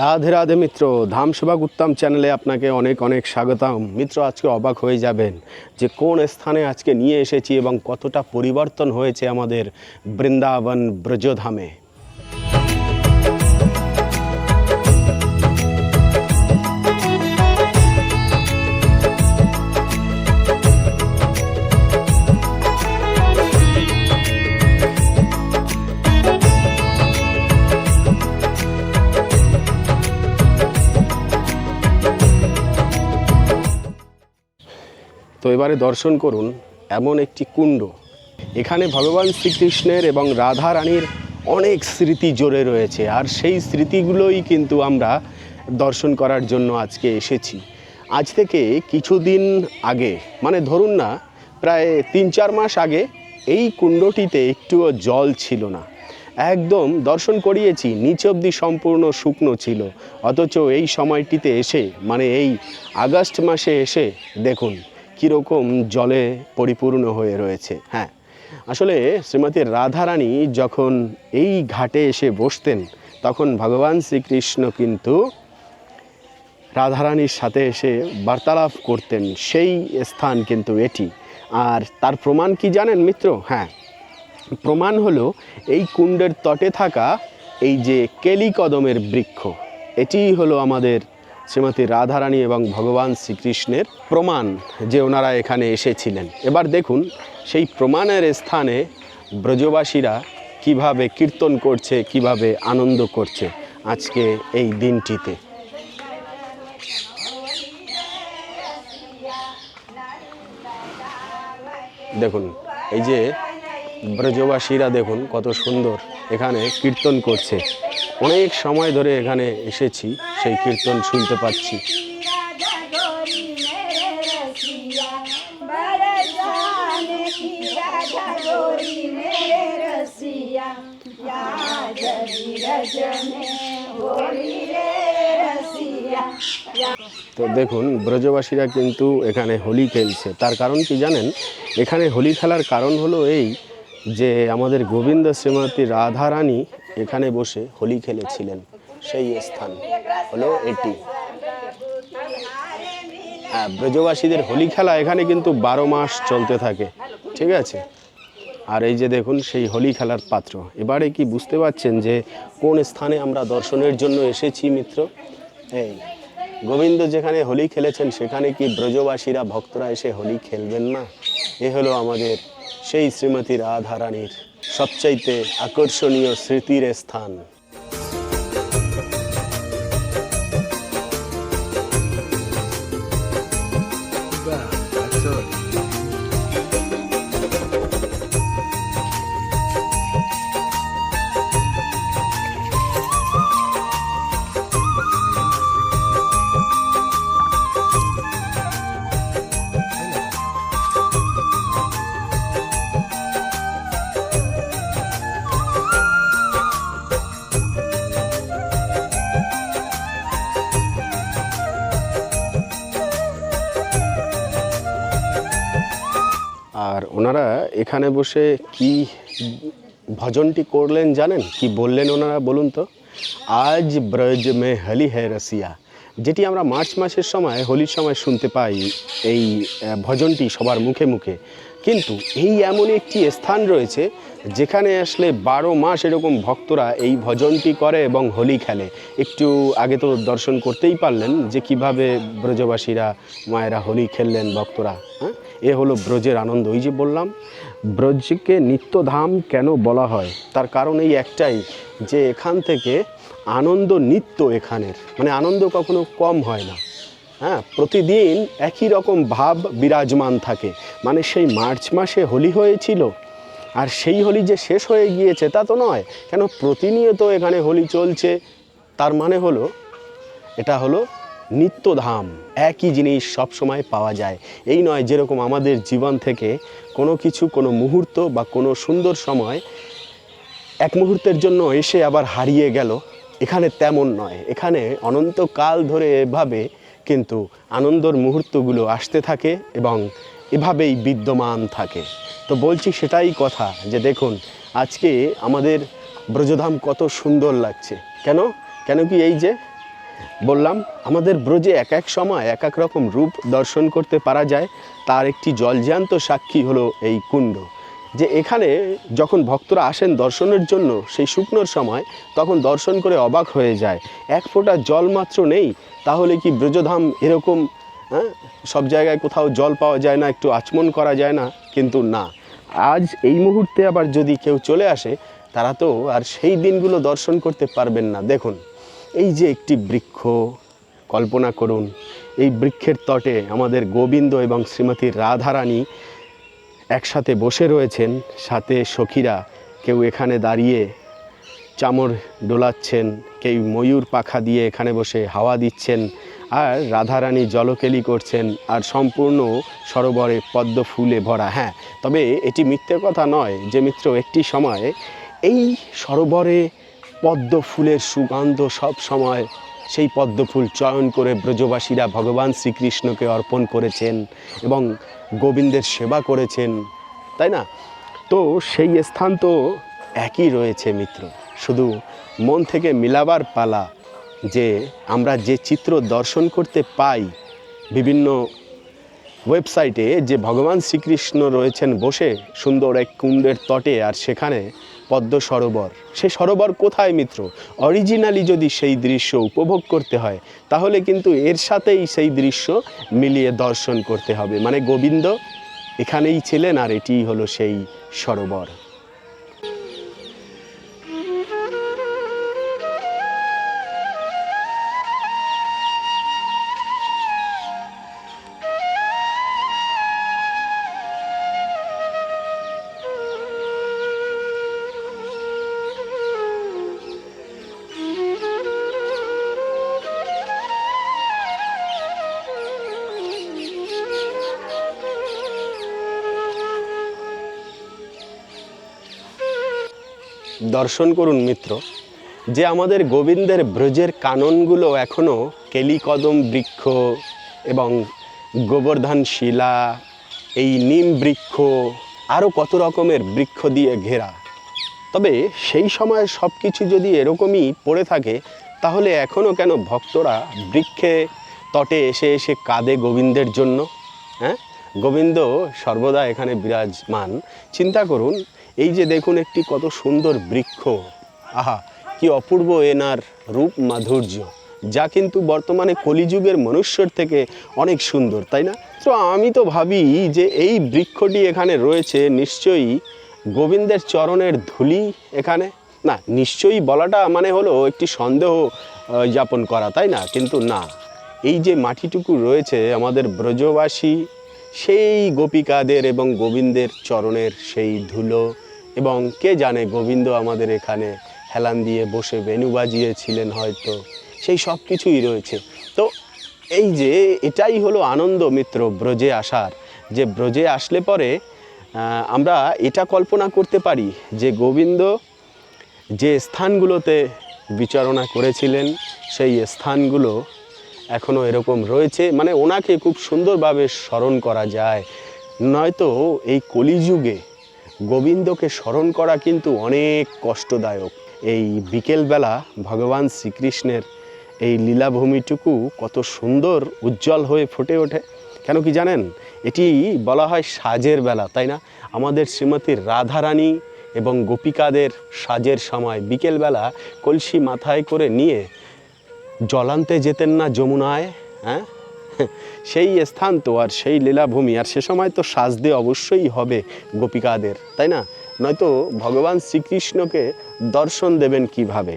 রাধে রাধে মিত্র ধামসেবা উত্তম চ্যানেলে আপনাকে অনেক অনেক স্বাগতম। মিত্র, আজকে অবাক হয়ে যাবেন যে কোন স্থানে আজকে নিয়ে এসেছি এবং কতটা পরিবর্তন হয়েছে আমাদের বৃন্দাবন ব্রজধামে। এবারে দর্শন করুন এমন একটি কুণ্ড। এখানে ভগবান শ্রীকৃষ্ণের এবং রাধা রানীর অনেক স্মৃতি জড়ে রয়েছে আর সেই স্মৃতিগুলোই কিন্তু আমরা দর্শন করার জন্য আজকে এসেছি। আজ থেকে কিছুদিন আগে মানে ধরুন না, প্রায় তিন চার মাস আগে এই কুণ্ডটিতে একটুও জল ছিল না। একদম দর্শন করিয়েছি, নিচ অবধি সম্পূর্ণ শুকনো ছিল। অথচ এই সময়টিতে এসে মানে এই আগস্ট মাসে এসে দেখুন কীরকম জলে পরিপূর্ণ হয়ে রয়েছে? হ্যাঁ আসলে শ্রীমতী রাধারানী যখন এই ঘাটে এসে বসতেন, তখন ভগবান শ্রীকৃষ্ণ কিন্তু রাধারানীর সাথে এসে বার্তালাপ করতেন সেই স্থান কিন্তু এটি। আর তার প্রমাণ কি জানেন মিত্র? হ্যাঁ প্রমাণ হলো এই কুণ্ডের তটে থাকা এই যে কেলি কদমের বৃক্ষ, এটিই হলো আমাদের শ্রীমতী রাধারানী এবং ভগবান শ্রীকৃষ্ণের প্রমাণ যে ওনারা এখানে এসেছিলেন। এবার দেখুন, সেই প্রমাণের স্থানে ব্রজবাসীরা কীভাবে কীর্তন করছে, কীভাবে আনন্দ করছে আজকে এই দিনটিতে। দেখুন, এই যে ব্রজবাসীরা দেখুন কত সুন্দর। এখানে কীর্তন করছে। অনেক সময় ধরে এখানে এসেছি, সেই কীর্তন শুনতে পাচ্ছি। তো দেখুন, ব্রজবাসীরা কিন্তু এখানে হোলি খেলছে। তার কারণ কি জানেন? এখানে হোলি খেলার কারণ হলো এই যে আমাদের গোবিন্দ শ্রীমতী রাধারানী এখানে বসে হোলি খেলেছিলেন। সেই স্থান হলো এটি। হ্যাঁ ব্রজবাসীদের হোলি খেলা এখানে কিন্তু বারো মাস চলতে থাকে। ঠিক আছে? আর এই যে দেখুন, সেই হোলি খেলার পাত্র। এবারে কি বুঝতে পারছেন যে কোন স্থানে আমরা দর্শনের জন্য এসেছি মিত্র? এই গোবিন্দ যেখানে হোলি খেলেছেন, সেখানে কি ব্রজবাসীরা, ভক্তরা এসে হোলি খেলবেন না? এ হলো আমাদের সেই শ্রীমতী রাধারানীর সবচাইতে আকর্ষণীয় স্মৃতির স্থান। আর এখানে বসে কি ভজনটি করলেন জানেন? কি বললেন ওনারা বলুন তো? আজ ব্রজ মে হলি হে রসিয়া। যেটি আমরা মার্চ মাসের সময়, হোলির সময় শুনতে পাই এই ভজনটি সবার মুখে মুখে। কিন্তু এই এমন একটি স্থান রয়েছে যেখানে আসলে বারো মাস এরকম ভক্তরা এই ভজনটি করে এবং হোলি খেলে। একটু আগে তো দর্শন করতেই পারলেন যে কীভাবে ব্রজবাসীরা, মায়েরা হোলি খেললেন ভক্তরা হ্যাঁ? এ হলো ব্রজের আনন্দ। ওই যে বললাম, ব্রজকে নিত্যধাম কেন বলা হয়? তার কারণ এই একটাই যে এখান থেকে আনন্দ নিত্য এখানের। মানে আনন্দ কখনো কম হয় না। হ্যাঁ প্রতিদিন একই রকম ভাব বিরাজমান থাকে। মানে সেই মার্চ মাসে হোলি হয়েছিল, আর সেই হোলি যে শেষ হয়ে গিয়েছে তা তো নয়। কেন প্রতিনিয়ত এখানে হোলি চলছে? তার মানে হলো, এটা হলো নিত্যধাম, একই জিনিস সব সময় পাওয়া যায়। এই নয়, যেরকম আমাদের জীবন থেকে কোনো কিছু, কোনো মুহূর্ত বা কোনো সুন্দর সময় এক মুহূর্তের জন্য এসে আবার হারিয়ে গেল, এখানে তেমন নয়। এখানে অনন্তকাল ধরে এভাবে কিন্তু আনন্দর মুহূর্তগুলো আসতে থাকে এবং এভাবেই বিদ্যমান থাকে। তো বলছি সেটাই কথা যে দেখুন, আজকে আমাদের ব্রজধাম কত সুন্দর লাগছে। কেন? কেন কি এই যে বললাম, আমাদের ব্রজে এক এক সময় এক এক রকম রূপ দর্শন করতে পারা যায়। তার একটি জলজ্যান্ত সাক্ষী হলো এই কুণ্ড। যে এখানে যখন ভক্তরা আসেন দর্শনের জন্য সেই শুকনোর সময়, তখন দর্শন করে অবাক হয়ে যায়। এক ফোঁটা জল মাত্র নেই, তাহলে কি ব্রজধাম এরকম হ্যাঁ সব জায়গায় কোথাও জল পাওয়া যায় না, একটু আচমন করা যায় না? কিন্তু না। আজ এই মুহূর্তে আবার যদি কেউ চলে আসে, তারা তো আর সেই দিনগুলো দর্শন করতে পারবেন না। দেখুন। এই যে একটি বৃক্ষ, কল্পনা করুন, এই বৃক্ষের তটে আমাদের গোবিন্দ এবং শ্রীমতী রাধারানী একসাথে বসে রয়েছেন, সাথে সখীরা কেউ এখানে দাঁড়িয়ে চামর ডোলাচ্ছেন, কেউ ময়ূর পাখা দিয়ে এখানে বসে হাওয়া দিচ্ছেন, আর রাধারানী জলকেলি করছেন, আর সম্পূর্ণ সরোবরে পদ্ম ফুলে ভরা। হ্যাঁ তবে এটি মিথ্যে কথা নয় যে মিত্র, একটি সময় এই সরোবরে পদ্ম ফুলের সুগন্ধ সব সময় সেই পদ্ম ফুল চয়ন করে ব্রজবাসীরা ভগবান শ্রীকৃষ্ণকে অর্পণ করেছেন এবং গোবিন্দের সেবা করেছেন, তাই না? তো সেই স্থান তো একই রয়েছে মিত্র। শুধু মন থেকে মিলাবার পালা যে আমরা যে চিত্র দর্শন করতে পাই বিভিন্ন ওয়েবসাইটে, যে ভগবান শ্রীকৃষ্ণ রয়েছেন বসে সুন্দর এক কুণ্ডের তটে আর সেখানে পদ্ম সরোবর। সে সরোবর কোথায় মিত্র? অরিজিনালি যদি সেই দৃশ্য উপভোগ করতে হয়, তাহলে কিন্তু এর সাথেই সেই দৃশ্য মিলিয়ে দর্শন করতে হবে। মানে গোবিন্দ এখানেই ছিলেন আর এটিই হলো সেই সরোবর। দর্শন করুন মিত্র, যে আমাদের গোবিন্দের ব্রজের কাননগুলো এখনও কেলিকদম বৃক্ষ এবং গোবর্ধন শিলা, এই নিম বৃক্ষ আরও কত রকমের বৃক্ষ দিয়ে ঘেরা। তবে সেই সময় সব কিছু যদি এরকমই পড়ে থাকে, তাহলে এখনও কেন ভক্তরা বৃক্ষে তটে এসে এসে কাঁদে গোবিন্দের জন্য? হ্যাঁ? গোবিন্দ সর্বদা এখানে বিরাজমান। চিন্তা করুন এই যে দেখুন একটি কত সুন্দর বৃক্ষ। আহা, কি অপূর্ব এনার রূপ মাধুর্য, যা কিন্তু বর্তমানে কলিযুগের মনুষ্যর থেকে অনেক সুন্দর, তাই না? তো আমি তো ভাবি যে এই বৃক্ষটি এখানে রয়েছে, নিশ্চয়ই গোবিন্দের চরণের ধুলি এখানে? না, নিশ্চয়ই বলাটা মানে হলো একটি সন্দেহ যাপন করা, তাই না? কিন্তু না, এই যে মাটিটুকু রয়েছে আমাদের ব্রজবাসী, সেই গোপিকাদের এবং গোবিন্দের চরণের সেই ধুলো এবং কে জানে গোবিন্দ আমাদের এখানে হেলান দিয়ে বসে বেনু বাজিয়েছিলেন হয়তো। সেই সব কিছুই রয়েছে। তো এই যে এটাই হলো আনন্দ মিত্র ব্রজে আসার। যে ব্রজে আসলে পরে আমরা এটা কল্পনা করতে পারি যে গোবিন্দ যে স্থানগুলোতে বিচারণা করেছিলেন, সেই স্থানগুলো এখনও এরকম রয়েছে। মানে ওনাকে খুব সুন্দরভাবে স্মরণ করা যায়। নয়তো এই কলিযুগে গোবিন্দকে স্মরণ করা কিন্তু অনেক কষ্টদায়ক। এই বিকেলবেলা ভগবান শ্রীকৃষ্ণের এই লীলাভূমিটুকু কত সুন্দর উজ্জ্বল হয়ে ফুটে ওঠে। কেন কি জানেন? এটি বলা হয় সাজের বেলা, তাই না? আমাদের শ্রীমতী রাধারানী এবং গোপিকাদের সাজের সময় বিকেলবেলা কলসি মাথায় করে নিয়ে জলান্তে যেতেন না যমুনায় হ্যাঁ? সেই স্থান তো আর সেই লীলাভূমি। আর সে সময় তো সাজদে অবশ্যই হবে গোপিকাদের, তাই না? নয়তো ভগবান শ্রীকৃষ্ণকে দর্শন দেবেন কীভাবে?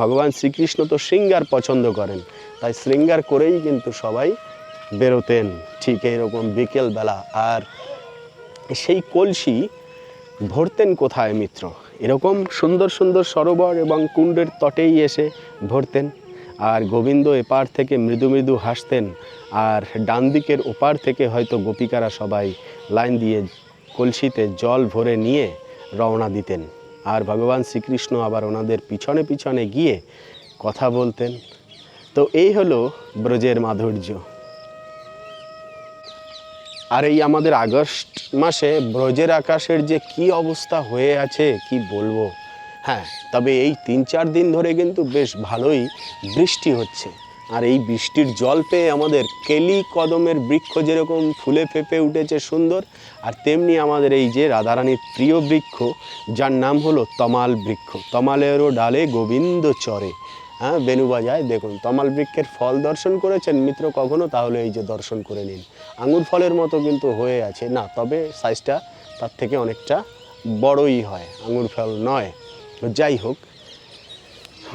ভগবান শ্রীকৃষ্ণ তো শৃঙ্গার পছন্দ করেন, তাই শৃঙ্গার করেই কিন্তু সবাই বেরোতেন ঠিক এইরকম বিকেলবেলা। আর সেই কলসি ভরতেন কোথায় মিত্র? এরকম সুন্দর সুন্দর সরোবর এবং কুণ্ডের তটেই এসে ভরতেন। আর গোবিন্দ এপার থেকে মৃদু মৃদু হাসতেন, আর ডান দিকের ওপার থেকে হয়তো গোপিকারা সবাই লাইন দিয়ে কলসিতে জল ভরে নিয়ে রওনা দিতেন। আর ভগবান শ্রীকৃষ্ণ আবার ওনাদের পিছনে পিছনে গিয়ে কথা বলতেন। তো এই হলো ব্রজের মাধুর্য। আর এই আমাদের আগস্ট মাসে ব্রজের আকাশের যে কি অবস্থা হয়ে আছে, কি বলব? হ্যাঁ তবে এই তিন চার দিন ধরে কিন্তু বেশ ভালোই বৃষ্টি হচ্ছে। আর এই বৃষ্টির জল পেয়ে আমাদের কেলি কদমের বৃক্ষ যেরকম ফুলে ফেপে উঠেছে সুন্দর, আর তেমনি আমাদের এই যে রাধারানীর প্রিয় বৃক্ষ, যার নাম হলো তমাল বৃক্ষ। তমালেরও ডালে গোবিন্দ চরে। হ্যাঁ বেনু বাজায়, দেখুন, তমাল বৃক্ষের ফল দর্শন করেছেন মিত্র, কখনো তাহলে এই যে দর্শন করে নিন। আঙুর ফলের মতো কিন্তু হয়ে আছে। না, তবে সাইজটা তার থেকে অনেকটা বড়ই হয়, আঙুর ফল নয়। তো যাই হোক,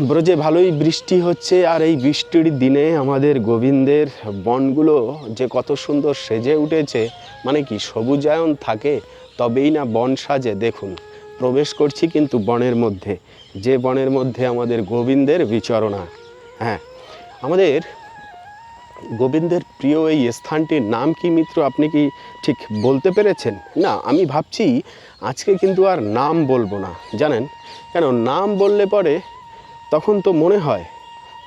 ব্রজে ভালোই বৃষ্টি হচ্ছে আর এই বৃষ্টির দিনে আমাদের গোবিন্দের বনগুলো যে কত সুন্দর সেজে উঠেছে মানে কি সবুজায়ন থাকে, তবেই না বন সাজে। দেখুন, প্রবেশ করছি কিন্তু বনের মধ্যে, যে বনের মধ্যে আমাদের গোবিন্দের বিচরণা। হ্যাঁ আমাদের গোবিন্দের প্রিয় এই স্থানটির নাম কি মিত্র? আপনি কি ঠিক বলতে পেরেছেন? না, আমি ভাবছি আজকে কিন্তু আর নাম বলব না, জানেন? কেন, নাম বললে পরে তখন তো মনে হয়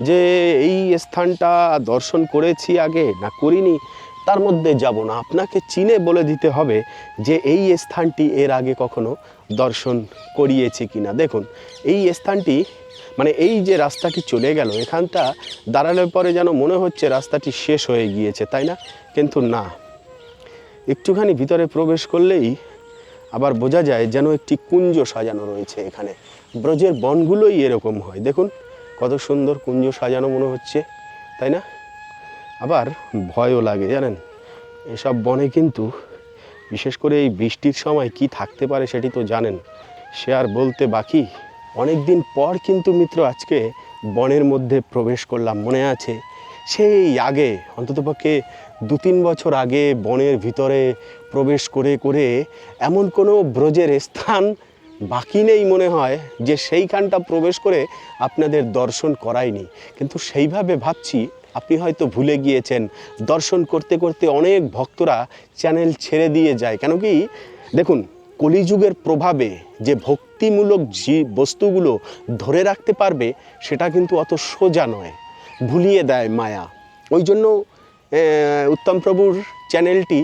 যে এই স্থানটা দর্শন করেছি আগে না করিনি, তার মধ্যে যাব না। আপনাকে চিনে বলে দিতে হবে যে এই স্থানটি এর আগে কখনো দর্শন করিয়েছি কিনা। দেখুন, এই স্থানটি মানে এই যে রাস্তাটি চলে গেল, এখানটা দাঁড়ানোর পরে যেন মনে হচ্ছে রাস্তাটি শেষ হয়ে গিয়েছে, তাই না? কিন্তু না। একটুখানি ভিতরে প্রবেশ করলেই আবার বোঝা যায় যেন একটি কুঞ্জ সাজানো রয়েছে এখানে। ব্রজের বনগুলোই এরকম হয়। দেখুন, কত সুন্দর কুঞ্জ সাজানো মনে হচ্ছে, তাই না? আবার ভয়ও লাগে, জানেন? এসব বনে কিন্তু বিশেষ করে এই বৃষ্টির সময় কি থাকতে পারে সেটি তো জানেন। সে আর বলতে বাকি। অনেক দিন পর কিন্তু মিত্র আজকে বনের মধ্যে প্রবেশ করলাম, মনে আছে? সেই আগে অন্ততপক্ষে দু তিন বছর আগে বনের ভিতরে প্রবেশ করে করে এমন কোনো ব্রজের স্থান বাকি নেই মনে হয় যে সেইখানটা প্রবেশ করে আপনাদের দর্শন করায়নি। কিন্তু সেইভাবে ভাবছি, আপনি হয়তো ভুলে গিয়েছেন, দর্শন করতে করতে অনেক ভক্তরা চ্যানেল ছেড়ে দিয়ে যায়। কেন কি? দেখুন, কলিযুগের প্রভাবে যে ভক্তিমূলক যে বস্তুগুলো ধরে রাখতে পারবে, সেটা কিন্তু অত সোজা নয়। ভুলিয়ে দেয় মায়া। ওই জন্য উত্তম প্রভুর চ্যানেলটি,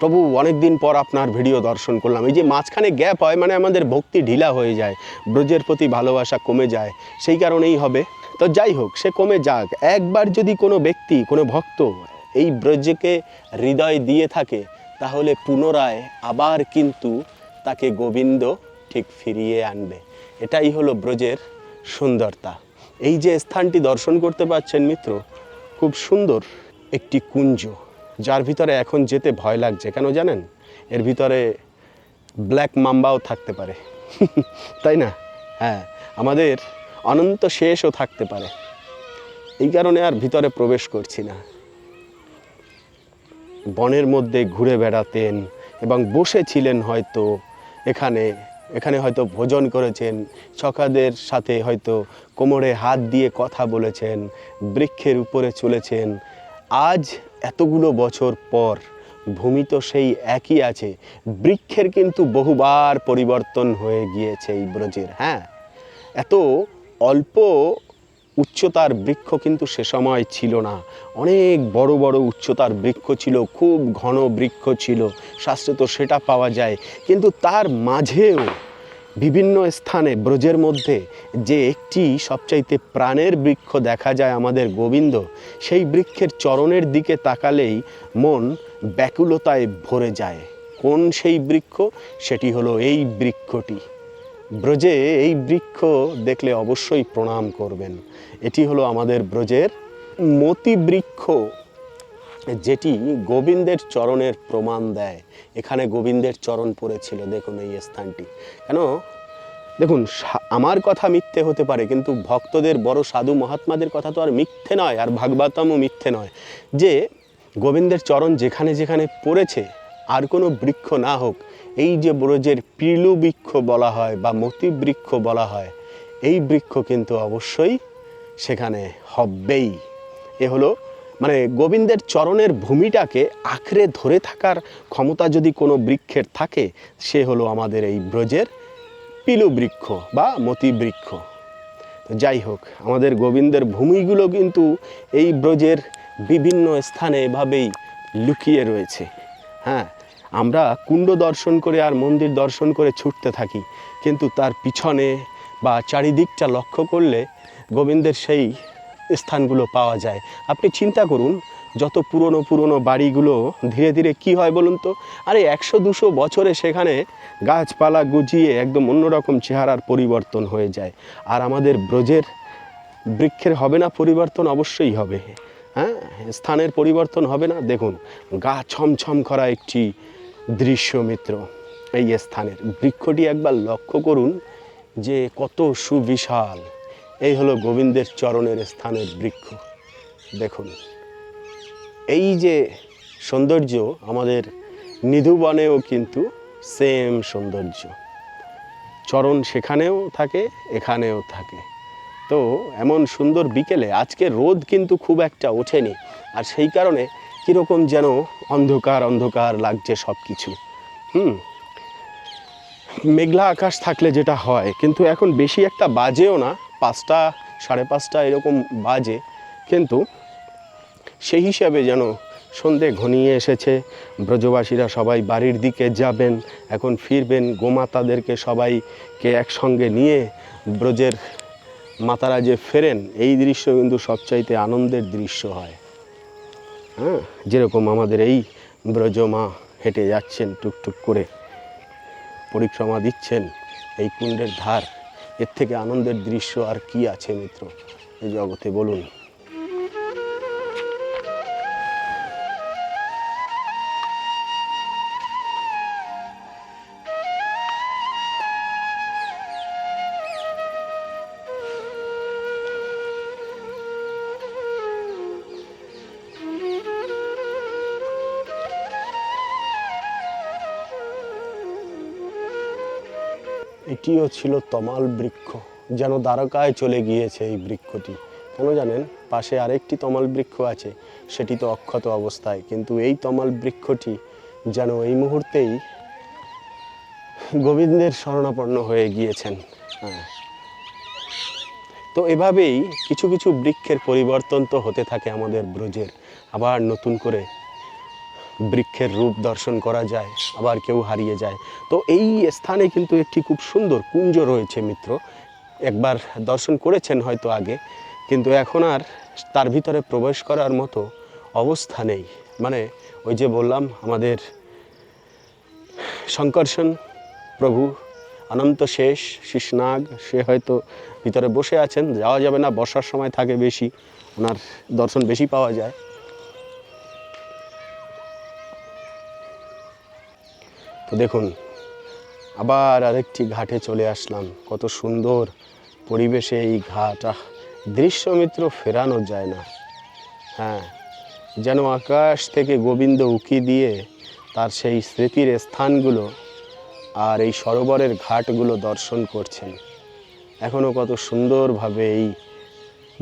প্রভু অনেক দিন পর আপনার ভিডিও দর্শন করলাম। এই যে মাঝখানে গ্যাপ হয় মানে আমাদের ভক্তি ঢিলা হয়ে যায়, ব্রজের প্রতি ভালোবাসা কমে যায়, সেই কারণেই হবে। তো যাই হোক, সে কমে যাক। একবার যদি কোনো ব্যক্তি, কোনো ভক্ত এই ব্রজকে হৃদয় দিয়ে থাকে, তাহলে পুনরায় আবার কিন্তু তাকে গোবিন্দ ঠিক ফিরিয়ে আনবে। এটাই হলো ব্রজের সুন্দরতা। এই যে স্থানটি দর্শন করতে পারছেন মিত্র, খুব সুন্দর একটি কুঞ্জ, যার ভিতরে এখন যেতে ভয় লাগছে। কেন জানেন? এর ভিতরে ব্ল্যাক মাম্বাও থাকতে পারে। তাই না? হ্যাঁ আমাদের অনন্ত শেষও থাকতে পারে। এই কারণে আর ভিতরে প্রবেশ করছি না। বনের মধ্যে ঘুরে বেড়াতেন এবং বসেছিলেন হয়তো এখানে এখানে হয়তো ভোজন করেছেন ছকাদের সাথে হয়তো কোমরে হাত দিয়ে কথা বলেছেন, বৃক্ষের উপরে চলেছেন। আজ এতগুলো বছর পর ভূমি তো সেই একই আছে, বৃক্ষের কিন্তু বহুবার পরিবর্তন হয়ে গিয়েছে এই ব্রজের হ্যাঁ? এত অল্প উচ্চতার বৃক্ষ কিন্তু সে সময় ছিল না। অনেক বড় বড় উচ্চতার বৃক্ষ ছিল, খুব ঘন বৃক্ষ ছিল। শাস্ত্রে তো সেটা পাওয়া যায়। কিন্তু তার মাঝেও বিভিন্ন স্থানে ব্রজের মধ্যে যে একটি সবচাইতে প্রাণের বৃক্ষ দেখা যায় আমাদের গোবিন্দ, সেই বৃক্ষের চরণের দিকে তাকালেই মন ব্যাকুলতায় ভরে যায়। কোন সেই বৃক্ষ? সেটি হলো এই বৃক্ষটি। ব্রজে এই বৃক্ষ দেখলে অবশ্যই প্রণাম করবেন। এটি হলো আমাদের ব্রজের মতি বৃক্ষ, যেটি গোবিন্দের চরণের প্রমাণ দেয়। এখানে গোবিন্দের চরণ পড়েছিল, দেখুন এই স্থানটি। কেন? দেখুন আমার কথা মিথ্যে হতে পারে, কিন্তু ভক্তদের, বড় সাধু মহাত্মাদের কথা তো আর মিথ্যে নয়, আর ভাগবতমও মিথ্যে নয়। যে গোবিন্দের চরণ যেখানে যেখানে পড়েছে আর কোনো বৃক্ষ না হোক, এই যে ব্রজের পিলু বৃক্ষ বলা হয় বা মতি বৃক্ষ বলা হয়, এই বৃক্ষ কিন্তু অবশ্যই সেখানে হবেই। এ হলো মানে গোবিন্দের চরণের ভূমিটাকে আঁকড়ে ধরে থাকার ক্ষমতা যদি কোনো বৃক্ষের থাকে, সে হলো আমাদের এই ব্রজের পিলু বৃক্ষ বা মতি বৃক্ষ। যাই হোক, আমাদের গোবিন্দের ভূমিগুলো কিন্তু এই ব্রজের বিভিন্ন স্থানে এভাবেই লুকিয়ে রয়েছে। হ্যাঁ আমরা কুণ্ড দর্শন করে আর মন্দির দর্শন করে ছুটতে থাকি। কিন্তু তার পিছনে বা চারিদিকটা লক্ষ্য করলে গোবিন্দের সেই স্থানগুলো পাওয়া যায়। আপনি চিন্তা করুন, যত পুরনো পুরনো বাড়িগুলো ধীরে ধীরে কি হয় বলুন তো? আরে একশো দুশো বছরে সেখানে গাছপালা গুজিয়ে একদম অন্যরকম চেহারার পরিবর্তন হয়ে যায়। আর আমাদের ব্রজের বৃক্ষের হবে না পরিবর্তন? অবশ্যই হবে। হ্যাঁ স্থানের পরিবর্তন হবে না? দেখুন, গা ছমছম করা একটি দৃশ্য মিত্র এই স্থানের বৃক্ষটি একবার লক্ষ্য করুন যে কত সুবিশাল। এই হলো গোবিন্দের চরণের স্থানের বৃক্ষ। দেখুন, এই যে সৌন্দর্য আমাদের নিধুবনেও কিন্তু সেম সৌন্দর্য। চরণ সেখানেও থাকে, এখানেও থাকে। তো এমন সুন্দর বিকেলে, আজকে রোদ কিন্তু খুব একটা ওঠেনি। আর সেই কারণে কীরকম যেন অন্ধকার অন্ধকার লাগছে সব কিছু হুম। মেঘলা আকাশ থাকলে যেটা হয়, কিন্তু এখন বেশি একটা বাজেও না, পাঁচটা, সাড়ে পাঁচটা এরকম বাজে। কিন্তু সেই হিসাবে যেন সন্ধে ঘনিয়ে এসেছে, ব্রজবাসীরা সবাই বাড়ির দিকে যাবেন, এখন ফিরবেন, গোমাতাদেরকে সবাইকে একসঙ্গে নিয়ে ব্রজের মাতারা যে ফেরেন, এই দৃশ্য কিন্তু সবচাইতে আনন্দের দৃশ্য হয়। হ্যাঁ যেরকম আমাদের এই ব্রজমা হেঁটে যাচ্ছেন টুকটুক করে, পরিক্রমা দিচ্ছেন এই কুণ্ডের ধার, এর থেকে আনন্দের দৃশ্য আর কি আছে মিত্র? এই জগতে বলুন। এটিও ছিল তমাল বৃক্ষ, যেন দ্বারকায় চলে গিয়েছে এই বৃক্ষটি। কেন জানেন? পাশে আরেকটি তমাল বৃক্ষ আছে, সেটি তো অক্ষত অবস্থায়। কিন্তু এই তমাল বৃক্ষটি যেন এই মুহূর্তেই গোবিন্দের শরণাপন্ন হয়ে গিয়েছেন। হ্যাঁ। তো এভাবেই কিছু কিছু বৃক্ষের পরিবর্তন তো হতে থাকে আমাদের ব্রজের। আবার নতুন করে বৃক্ষের রূপ দর্শন করা যায়, আবার কেউ হারিয়ে যায়। তো এই স্থানে কিন্তু একটি খুব সুন্দর কুঞ্জ রয়েছে, মিত্র। একবার দর্শন করেছেন হয়তো আগে, কিন্তু এখন আর তার ভিতরে প্রবেশ করার মতো অবস্থা নেই। মানে ওই যে বললাম, আমাদের শঙ্কর্ষণ প্রভু, অনন্ত শেষ শিশনাগ সে হয়তো ভিতরে বসে আছেন, যাওয়া যাবে না বর্ষার সময় থাকে বেশি, ওনার দর্শন বেশি পাওয়া যায়। তো দেখুন, আবার আরেকটি ঘাটে চলে আসলাম। কত সুন্দর পরিবেশে এই ঘাট, আহ, দৃশ্যমিত্র ফেরানো যায় না। হ্যাঁ যেন আকাশ থেকে গোবিন্দ উকি দিয়ে তার সেই স্মৃতির স্থানগুলো আর এই সরোবরের ঘাটগুলো দর্শন করছেন। এখনও কত সুন্দরভাবে এই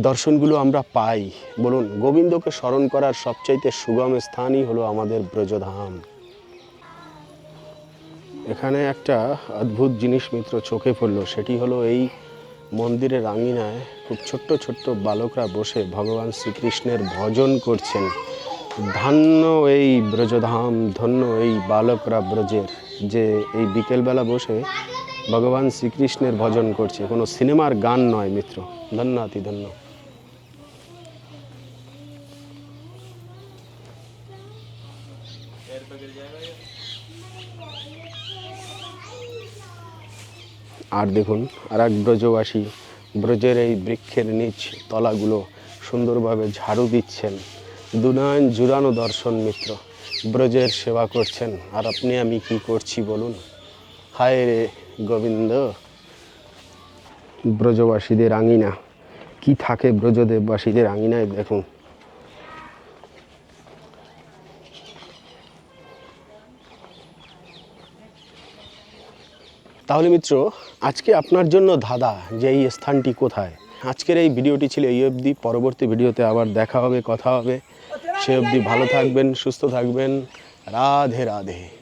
দর্শনগুলো আমরা পাই। বলুন, গোবিন্দকে স্মরণ করার সবচাইতে সুগম স্থানই হলো আমাদের ব্রজধাম। এখানে একটা অদ্ভুত জিনিস মিত্র চোখে পড়ল, সেটি হলো এই মন্দিরের আঙিনায় খুব ছোট্ট ছোট্ট বালকরা বসে ভগবান শ্রীকৃষ্ণের ভজন করছেন। ধন্য এই ব্রজধাম, ধন্য এই বালকরা ব্রজের যে এই বিকেলবেলা বসে ভগবান শ্রীকৃষ্ণের ভজন করছে। কোনো সিনেমার গান নয় মিত্র। ধন্য অতি ধন্য। আর দেখুন আর এক ব্রজবাসী ব্রজের এই বৃক্ষের নিচ তলাগুলো সুন্দরভাবে ঝাড়ু দিচ্ছেন। দুনয়ন জুড়ানো দর্শন মিত্র, ব্রজের সেবা করছেন। আর আপনি, আমি কি করছি বলুন? হায় রে গোবিন্দ, ব্রজবাসীদের আঙিনা। কি থাকে ব্রজদেববাসীদের আঙিনায় দেখুন। তাহলে মিত্র, আজকে আপনার জন্য ধাঁধা যে এই স্থানটি কোথায়? আজকের এই ভিডিওটি ছিল এই অবধি। পরবর্তী ভিডিওতে আবার দেখা হবে, কথা হবে। সে অবধি ভালো থাকবেন, সুস্থ থাকবেন। রাধে রাধে।